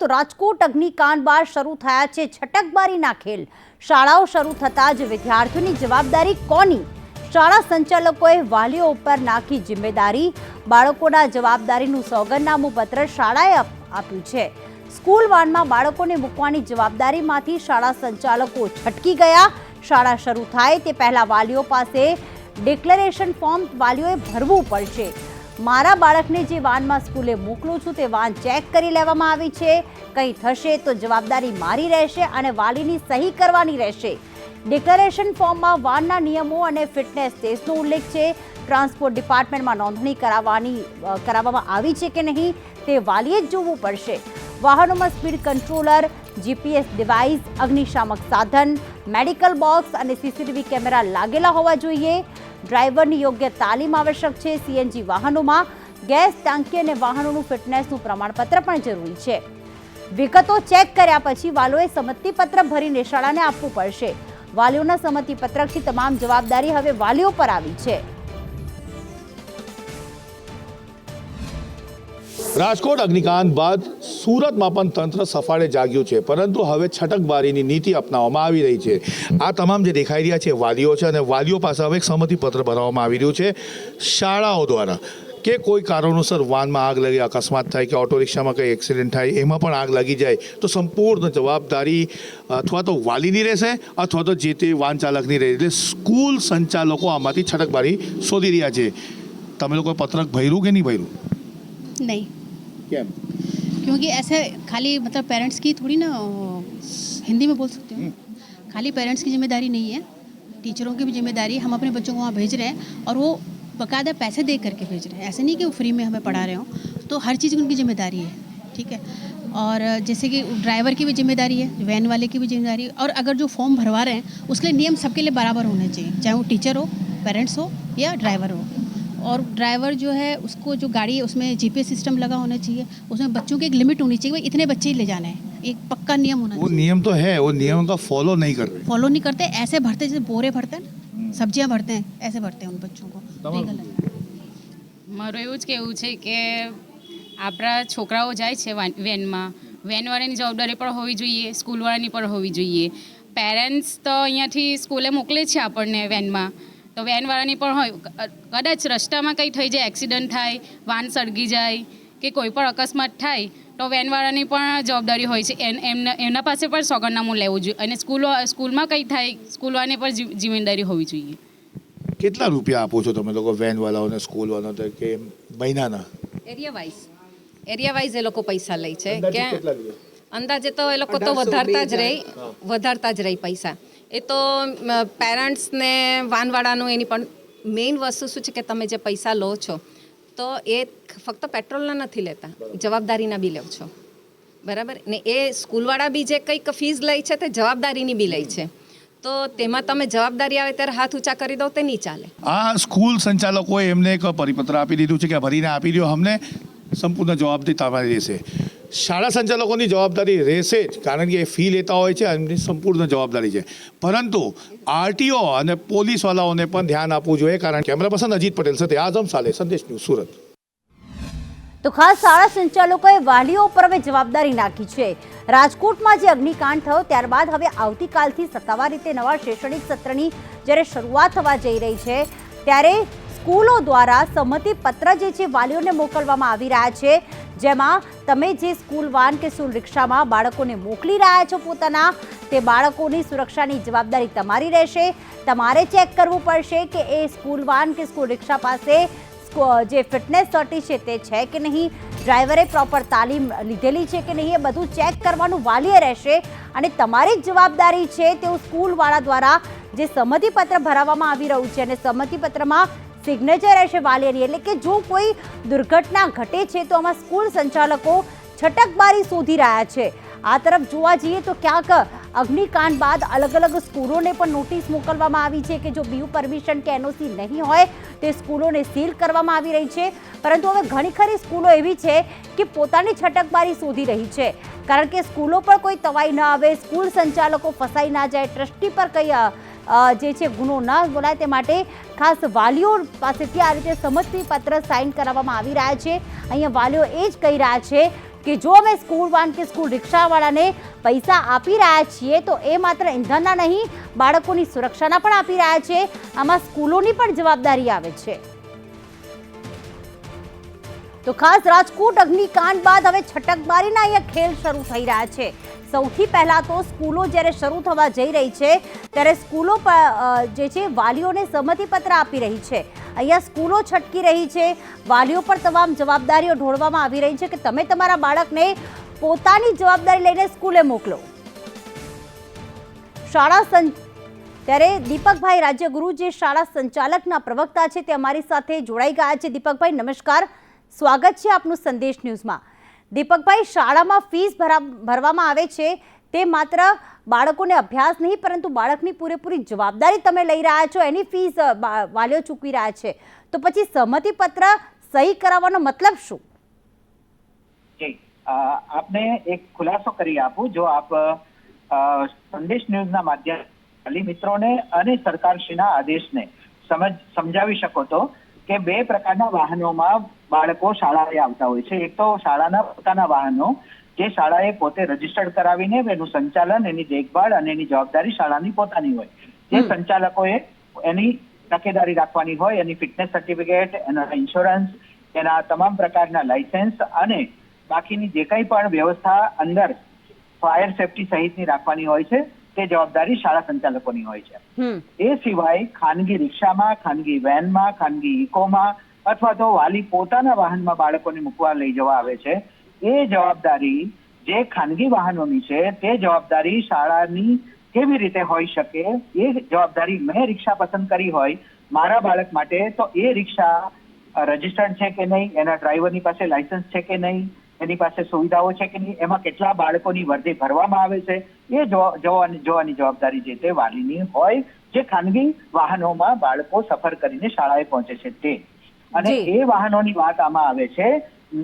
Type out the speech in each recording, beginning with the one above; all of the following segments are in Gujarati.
તો રાજકોટ અગ્નિકાંડ બાદ શરૂ થયા છે છટકબારીના ખેલ. શાળાઓ શરૂ થતાં જ વિદ્યાર્થીઓની જવાબદારી કોની? શાળા સંચાલકોએ વાલીઓ ઉપર નાખી જિમ્મેદારી. બાળકોના જવાબદારીનું સોગંદનામું પત્ર શાળાએ આપ્યું છે. સ્કૂલ વાનમાં બાળકોને મૂકવાની જવાબદારીમાંથી શાળા સંચાલકો છટકી ગયા. શાળા શરૂ થાય તે પહેલા વાલીઓ પાસે ડિક્લેરેશન ફોર્મ વાલીઓએ ભરવું પડશે. મારા બાળકને જે વાનમાં સ્કૂલે મોકલું છું તે વાન ચેક કરી લેવામાં આવી છે. કંઈ થશે તો જવાબદારી મારી રહેશે અને વાલીની સહી કરવાની રહેશે. ડિક્લેરેશન ફોર્મમાં વાનના નિયમો અને ફિટનેસ ટેસ્ટનો ઉલ્લેખ છે. ટ્રાન્સપોર્ટ ડિપાર્ટમેન્ટમાં નોંધણી કરાવવાની કરાવવામાં આવી છે કે નહીં તે વાલીએ જ જોવું પડશે. વાહનોમાં સ્પીડ કંટ્રોલર જીપીએસ ડિવાઇસ અગ્નિશામક સાધન મેડિકલ બોક્સ અને સીસીટીવી કેમેરા લાગેલા હોવા જોઈએ. ડ્રાઈવરની યોગ્ય તાલીમ આવશ્યક છે. સીએનજી વાહનોમાં ગેસ ટાંકી અને વાહનોનું ફિટનેસનું પ્રમાણપત્ર પણ જરૂરી છે. વિગતો ચેક કર્યા પછી વાલીઓએ સંમતિપત્ર ભરીને શાળાને આપવું પડશે. વાલીઓના સંમતિપત્રકથી તમામ જવાબદારી હવે વાલીઓ પર આવી છે. રાજકોટ અગ્નિકાંડ બાદ સુરતમાં પણ તંત્ર સફાળે જાગ્યું છે, પરંતુ હવે છટકબારીની નીતિ અપનાવવામાં આવી રહી છે. આ તમામ જે દેખાઈ રહ્યા છે વાલીઓ છે અને વાલીઓ પાસે હવે એક સંમતિપત્ર બનાવવામાં આવી રહ્યું છે શાળાઓ દ્વારા, કે કોઈ કારણોસર વાનમાં આગ લાગે, અકસ્માત થાય, કે ઓટો રિક્ષામાં કંઈ એક્સિડન્ટ થાય, એમાં પણ આગ લાગી જાય, તો સંપૂર્ણ જવાબદારી અથવા તો વાલીની રહેશે અથવા તો જે તે વાહન ચાલકની રહેશે એટલે સ્કૂલ સંચાલકો આમાંથી છટકબારી શોધી રહ્યા છે. તમે લોકો પત્રક ભર્યું કે નહીં ભર્યું? नहीं કેમ क्योंकि ऐसे खाली मतलब पेरेंट्स की थोड़ी ना हिंदी में बोल सकते हो। खाली पेरेंट्स की ज़िम्मेदारी नहीं है टीचरों की भी ज़िम्मेदारी हम अपने बच्चों को वहाँ भेज रहे हैं और वो बकायदा पैसे दे करके भेज रहे हैं। ऐसे नहीं कि वो फ्री में हमें पढ़ा रहे हों तो हर चीज़ की उनकी ज़िम्मेदारी है ठीक है? और जैसे कि ड्राइवर की भी ज़िम्मेदारी है वैन वाले की भी ज़िम्मेदारी है और अगर जो फॉर्म भरवा रहे हैं उसके लिए नियम सबके लिए बराबर होने चाहिए चाहे वो टीचर हो पेरेंट्स हो या ड्राइवर हो। और ड्राइवर जो है उसको जो गाड़ी है उसमें जीपीएस सिस्टम लगा होना चाहिए उसमें बच्चों की एक लिमिट होनी चाहिए भाई इतने बच्चे ही ले जाने हैं एक पक्का नियम होना वो चाहिए नियम तो है वो नियम का फॉलो नहीं कर रहे फॉलो नहीं करते ऐसे भरते जैसे बोरे भरते हैं ना सब्जियां भरते हैं ऐसे भरते हैं उन बच्चों को तो ये गलत है મારું એવું જ કહેવું છે કે આપણા છોકરાઓ જાય છે વાન- વેનમાં વેનવાળાની જવાબદારી પણ હોવી જોઈએ સ્કૂલવાળાની પણ હોવી જોઈએ પેરેન્ટ્સ તો અહીંયાથી સ્કૂલે મોકલે જ છે આપણને વેનમાં તો વેનવાળાની પણ હોય. કદાચ રસ્તામાં કંઈ થઈ જાય એક્સિડન્ટ થાય વાન સળગી જાય કે કોઈ પણ અકસ્માત થાય તો વેનવાળાની પણ જવાબદારી હોય છે. એન- એમના એમના પાસે પણ સોગંદનામું લેવું જોઈએ. અને સ્કૂલો સ્કૂલમાં કંઈ થાય સ્કૂલવાળાને પણ જિમ્મેદારી હોવી જોઈએ. કેટલા રૂપિયા આપો છો તમે લોકો વેનવાળાઓને વાળાઓને સ્કૂલ કે મહિનાના? એરિયા વાઇઝ એરિયા વાઇઝ એ લોકો પૈસા લે છે. કે અંદાજે તો એ લોકો તો વધારતા જ રહી વધારતા જ રહી પૈસા. એ તો પેરેન્ટ્સને વાનવાળાનું એની પણ મેઇન વસ્તુ શું છે કે તમે જે પૈસા લો છો તો એ ફક્ત પેટ્રોલના નથી લેતા જવાબદારીના બી લો છો. બરાબર? ને એ સ્કૂલવાળા બી જે કંઈક ફીસ લે છે તે જવાબદારીની બી લે છે. તો તેમાં તમે જવાબદારી આવે ત્યારે હાથ ઊંચા કરી દો તે નહીં ચાલે. આ સ્કૂલ સંચાલકોએ એમને એક પરિપત્ર આપી દીધું છે કે ભરીને આપી દો અમને. સંપૂર્ણ જવાબદારી તમારી રહેશે. શાળા સંચાલકોની જવાબદારી રહેશે જ, કારણ કે એ ફી લેતા હોય છે એમની સંપૂર્ણ જવાબદારી છે. પરંતુ આરટીઓ અને પોલીસવાળાઓને પણ ધ્યાન આપવું જોઈએ, કારણ કેમેરા પર્સન અજીત પટેલ સાથે આઝમ સાલે સંદેશ ન્યૂઝ સુરત. તો ખાસ શાળા સંચાલકોએ વાલીઓ પર હવે જવાબદારી નાખી છે. રાજકોટમાં જે અગ્નિકાંડ થયો, ત્યારબાદ હવે આવતીકાલથી સત્તાવાર રીતે નવા શૈક્ષણિક સત્રની જ્યારે શરૂઆત થવા જઈ રહી છે, ત્યારે સ્કૂલો દ્વારા સંમતિ પત્ર જે છે, વાલીઓને મોકલવામાં આવી રહ્યા છે, જેમાં તમે જે સ્કૂલ વાન કે સ્કૂલ રિક્ષામાં બાળકોને મોકલી રહ્યા છો પોતાના, તે બાળકોની સુરક્ષાની જવાબદારી તમારી રહેશે. તમારે ચેક કરવું પડશે કે એ સ્કૂલ વાન કે સ્કૂલ રિક્ષા પાસે જે ફિટનેસ સર્ટી છે તે છે કે નહીં, ડ્રાઈવરે પ્રોપર તાલીમ લીધેલી છે કે નહીં, એ બધું ચેક કરવાનું વાલીએ રહેશે. અને તમારી જ જવાબદારી છે તેવું સ્કૂલવાળા દ્વારા જે સંમતિપત્ર ભરાવવામાં આવી રહ્યું છે અને સંમતિપત્રમાં સિગ્નેચર રહેશે વાલેરી એટલે કે જો કોઈ દુર્ઘટના ઘટે છે તો આમાં સ્કૂલ સંચાલકો છટકબારી શોધી રહ્યા છે. આ તરફ જોવા જઈએ તો ક્યાંક અગ્નિકાંડ બાદ અલગ અલગ સ્કૂલોને પણ નોટિસ મોકલવામાં આવી છે કે જો બીયુ પરમિશન કે એનઓસી નહીં હોય તે સ્કૂલોને સીલ કરવામાં આવી રહી છે. પરંતુ હવે ઘણી ખરી સ્કૂલો એવી છે કે પોતાની છટકબારી શોધી રહી છે. કારણ કે સ્કૂલો પર કોઈ તવાઈ ન આવે, સ્કૂલ સંચાલકો ફસાઈ ના જાય, ટ્રસ્ટી પર કંઈ જે છે ગુનો ન બોલાય તે માટે ખાસ વાલીઓ પાસેથી આ રીતે સંમતિપત્ર સાઇન કરાવવામાં આવી રહ્યા છે. અહીંયા વાલીઓ એ જ કહી રહ્યા છે કે જો અમે સ્કૂલ વાન કે સ્કૂલ રિક્ષાવાળાને પૈસા આપી રહ્યા છીએ, તો એ માત્ર ઈંધણના નહીં, બાળકોની સુરક્ષાના પણ આપી રહ્યા છે. આમાં સ્કૂલોની પણ જવાબદારી આવે છે. તો ખાસ રાજકોટ અગ્નિકાંડ બાદ હવે છટકબારીના અહીંયા ખેલ શરૂ થઈ રહ્યા છે. સૌથી પહેલા તો સ્કૂલો જ્યારે શરૂ થવા જઈ રહી છે, ત્યારે સ્કૂલો જે છે વાલીઓને સંમતિપત્ર આપી રહી છે. અહીંયા સ્કૂલો છટકી રહી છે. વાલીઓ પર તમામ જવાબદારીઓ ઢોળવામાં આવી રહી છે કે તમે તમારા બાળકને પોતાની જવાબદારી લઈને સ્કૂલે મોકલો. શાળા સં, ત્યારે દીપકભાઈ રાજ્યગુરુ જે શાળા સંચાલકના પ્રવક્તા છે તે અમારી સાથે જોડાઈ ગયા છે. દીપકભાઈ, નમસ્કાર. સ્વાગત છે આપનું સંદેશ ન્યૂઝમાં. દીપકભાઈ, શાળામાં ફીસ ભરા, ભરવામાં આવે છે. તે માત્ર બાળકોને અભ્યાસ નહીં, પરંતુ બાળકની પૂરેપૂરી જવાબદારી તમે લઈ રહ્યા છો. એની ફીસ વાલીઓ ચૂકવી રહ્યા છે. તો પછી સંમતિપત્ર સહી કરાવવાનો મતલબ શું? આપને એક ખુલાસો કરી આપું. જો આપ સંદેશ ન્યૂઝના માધ્યમ, વાલી મિત્રોને અને સરકારશ્રીના આદેશને સમજ, સમજાવી શકો તો કે બે પ્રકારના વાહનોમાં બાળકો શાળાએ આવતા હોય છે. એક તો શાળાના પોતાના વાહનો જે શાળાએ પોતે રજીસ્ટર્ડ કરાવીને એનું સંચાલન એની દેખભાળ અને એની જવાબદારી શાળાની પોતાની હોય. જે સંચાલકોએ એની તકેદારી રાખવાની હોય એની ફિટનેસ સર્ટિફિકેટ એના ઇન્સ્યોરન્સ એના તમામ પ્રકારના લાયસન્સ અને બાકીની જે કંઈ પણ વ્યવસ્થા અંદર ફાયર સેફટી સહિતની રાખવાની હોય છે તે જવાબદારી શાળા સંચાલકોની હોય છે. એ સિવાય ખાનગી રિક્ષામાં ખાનગી વેનમાં ખાનગી ઇકોમાં અથવા તો વાલી પોતાના વાહનમાં બાળકોને મૂકવા લઈ જવા આવે છે, એ જવાબદારી જે ખાનગી વાહનોની છે, તે જવાબદારી શાળાની કેવી રીતે હોઈ શકે, એ જવાબદારી મેં રિક્ષા પસંદ કરી હોય, મારા બાળક માટે તો એ રિક્ષા રજીસ્ટર્ડ છે કે નહીં, એના ડ્રાઈવરની પાસે લાયસન્સ છે કે નહીં, એની પાસે સુવિધાઓ છે કે નહીં, એમાં કેટલા બાળકોની વર્દી ભરવામાં આવે છે, એ જોવાની જોવાની જવાબદારી જે તે વાલીની હોય, જે ખાનગી વાહનોમાં બાળકો સફર કરીને શાળાએ પહોંચે છે તે. અને એ વાહનોની વાત આમાં આવે છે.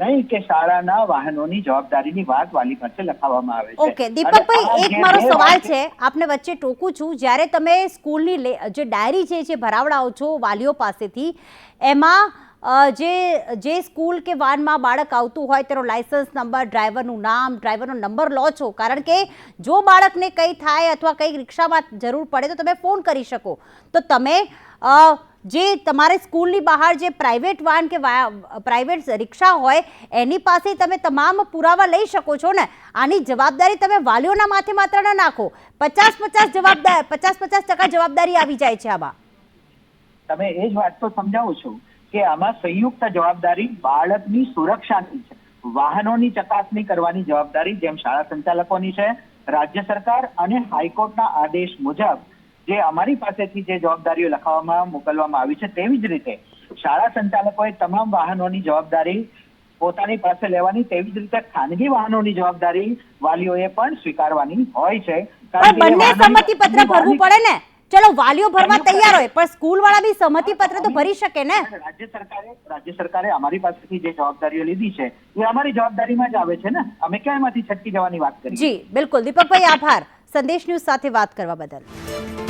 નહીં કે શાળાના વાહનોની જવાબદારીની વાત વાલી પાસે લખાવવામાં આવે છે. ઓકે દીપકભાઈ એક મારો સવાલ છે. આપને વચ્ચે ટોકું છું. જ્યારે તમે સ્કૂલની જે ડાયરી છે જે ભરાવડાવો છો વાલીઓ પાસેથી એમાં જે જે સ્કૂલ કે વાનમાં બાળક આવતું હોય તેનો લાઇસન્સ નંબર ડ્રાઈવરનું નામ ડ્રાઈવરનો નંબર લો છો. કારણ કે જો બાળકને કંઈ થાય અથવા કંઈ રિક્ષામાં જરૂર પડે તો તમે ફોન કરી શકો. તો તમે જે તમારે સ્કૂલની બહાર જે પ્રાઇવેટ વાન કે પ્રાઇવેટ રિક્ષા હોય, એની પાસે તમે તમામ પુરાવા લઈ શકો છો ને. આની જવાબદારી તમે વાલીઓના માથે માત્ર ન નાખો. પચાસ પચાસ જવાબદાર પચાસ પચાસ ટકા જવાબદારી આવી જાય છે આમાં. તમે એ જ વાત તો સમજાવું છું કે આમાં સંયુક્ત જવાબદારી બાળકની સુરક્ષાની છે. વાહનોની ચકાસણી કરવાની જવાબદારી જેમ શાળા સંચાલકોની છે, રાજ્ય સરકાર અને હાઈકોર્ટના આદેશ મુજબ જે અમારી પાસેથી જે જવાબદારીઓ લખાવવામાં મોકલવામાં આવી છે તેવી જ રીતે શાળા સંચાલકોએ તમામ વાહનોની જવાબદારી પોતાની પાસે લેવાની તેવી જ રીતે ખાનગી વાહનોની જવાબદારી વાલીઓએ પણ સ્વીકારવાની હોય છે. પણ બંને સંમતિ પત્ર ભરવું પડે ને? ચલો વાલીઓ ભરવા તૈયાર હોય પણ સ્કૂલ વાળા બી સંમતિ પત્ર તો ભરી શકે ને? રાજ્ય સરકારે રાજ્ય સરકારે અમારી પાસેથી જે જવાબદારીઓ લીધી છે એ અમારી જવાબદારીમાં જ આવે છે ને? અમે ક્યાં એમાંથી છટકી જવાની વાત કરી જી બિલકુલ. દીપકભાઈ આભાર. સંદેશ ન્યૂઝ સાથે વાત કરવા બદલ.